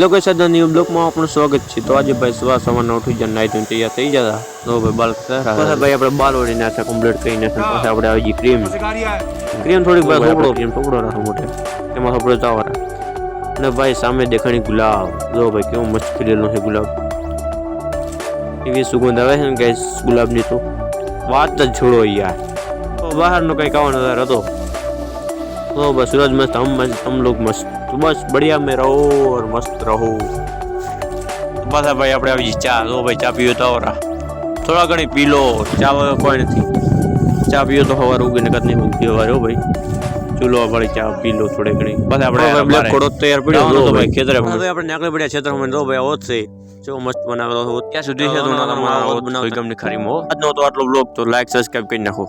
લોકો સાથે ન્યૂ બ્લોકમાં આપણું સ્વાગત છે. તો આજે ભાઈ સવાર સવારના ઉઠી જાય નાઈ ધોઈને તૈયાર થઈ જતા તો ભાઈ બાલ સારા ભાઈ આપણે બાલ ઓળી નાખે કમ્પ્લીટ કરી નાખે. પછી આપણે આવી ગઈ ક્રીમ ક્રીમ થોડીક ભાઈ થોપડો ક્રીમ થોપડો રાખો મોટે. એમાં થોપડો ચાવરા અને ભાઈ સામે દેખાણી ગુલાબ. જો ભાઈ કેવો મસ્ત ખીલેલો છે ગુલાબ. એવી સુગંધ આવે છે ને ગાઈસ ગુલાબની તો. વાત જ છોડો યાર. તો બહારનો કંઈક આવવાનો હતો तो बस सूरज मस्त हम मस्त हम लोग मस्त तो बस बढ़िया में रहो और मस्त रहो બસ ભાઈ આપણે આવી ગઈ ચા જો ભાઈ ચા પીવો તો ઓરા થોડા ઘણી પી લો ચા વગર કોઈ નથી ચા પીવો તો સવાર ઉગીને કદ નહીં ઉગતી સવારે હો ભાઈ ચૂલો વાળી ચા પી લો થોડી ઘણી બસ આપણે બ્લેક કોડો તૈયાર પડ્યો જો ભાઈ ખેતરે ભાઈ આપણે નાકલી પડ્યા ખેતરમાં જો ભાઈ હોત છે જો મસ્ત બનાવેલો હતો ત્યાં સુધી છે તો ના તમારા હોત બનાવ ગમની ખરીમાં આજનો તો આટલો બ્લોગ તો લાઈક સબસ્ક્રાઇબ કરી નાખો